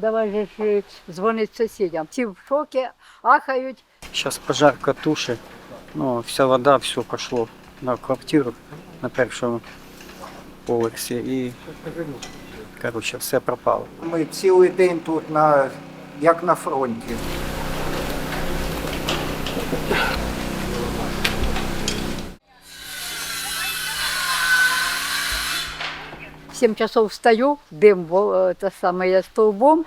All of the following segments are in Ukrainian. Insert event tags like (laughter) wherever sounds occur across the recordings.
Давай же ж дзвонить сусідям. Всі в шокі, ахають. Зараз пожарка тушить, ну, вся вода, все пішло на квартиру на першому поверсі і, коротше, все пропало. Ми цілий день тут на, як на фронті. 7 часов встаю, дим во- те саме є стовбом.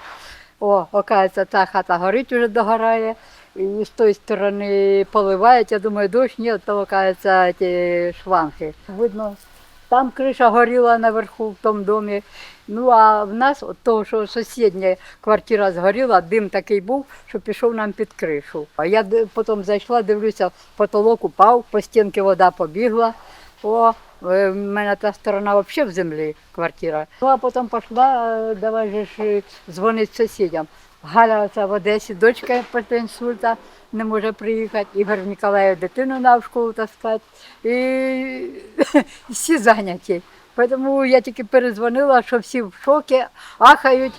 О, оказується, та хата горить, уже догорає. І з тої сторони поливають, я думаю, дощ, ні, то оказується ті шланги. Видно, там криша горіла наверху в тому домі. Ну а в нас, от того, що сусідня квартира згоріла, дим такий був, що пішов нам під кришу. А я потім зайшла, дивлюся, потолок упав, по стінки вода побігла. О, е, в мене та сторона взагалі в землі квартира. Ну а потім пішла, е, давай же ж е, дзвонить сусідям. Галя в Одесі, дочка після інсульта не може приїхати. Ігор Ніколаєв дитину на школу таскати. І (laughs) всі зайняті. Тому я тільки перезвонила, що всі в шокі, ахають.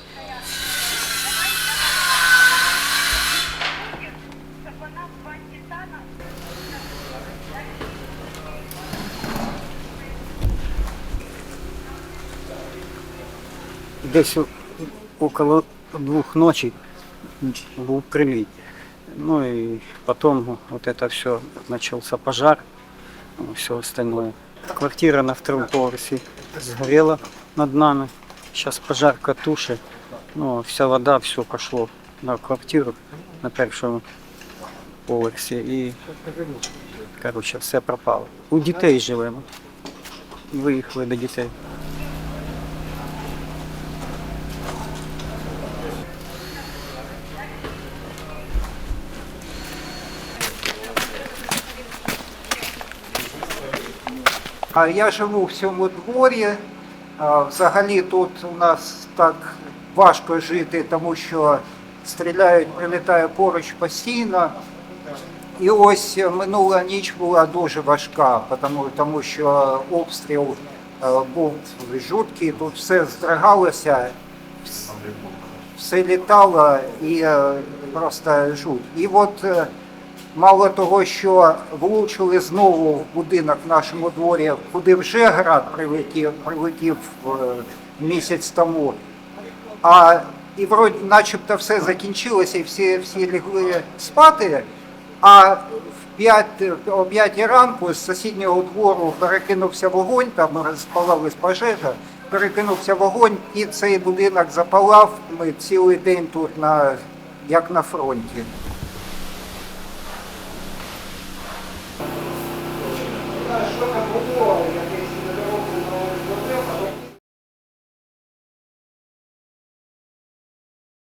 Десь около двух ночи был прилив. Ну и потом вот это все, начался пожар, все остальное. Квартира на втором поверсе сгорела над нами. Сейчас пожарка туши, ну, вся вода, все пошло на квартиру на першому поверсі і, коротше, все пропало. У дітей живемо. Виїхали до дітей. А я живу в цьому дворі. Взагалі тут у нас так важко жити, тому що стріляють, прилітає поруч постійно. І ось минула ніч була дуже важка, тому, тому що обстріл е, був жуткий, тут все здригалося, все літало і е, просто жуть. І от е, мало того, що влучили знову в будинок в нашому дворі, куди вже град прилетів, прилетів е, місяць тому. А і вроді начебто все закінчилося, і всі, всі лягли спати. А в 5, о 5 ранку з сусіднього двору перекинувся вогонь, там розпалалась пожежа, перекинувся вогонь, і цей будинок запалав. Ми цілий день тут на, як на фронті.